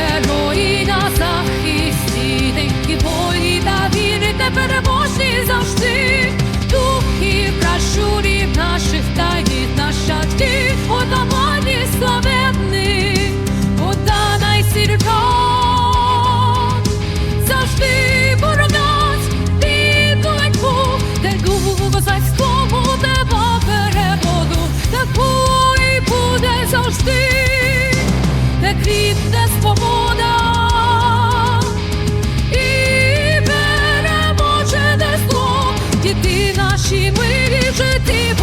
герої на захисті, і бої та віри те переможні завжди, духів пращурів наших таїв, наша ті, отамані славебних, вода найсірка завжди боронать віку, де духу козацькому неба переподу, таку буде завжди світе свобода, і переможе зло, діти наші милі в житті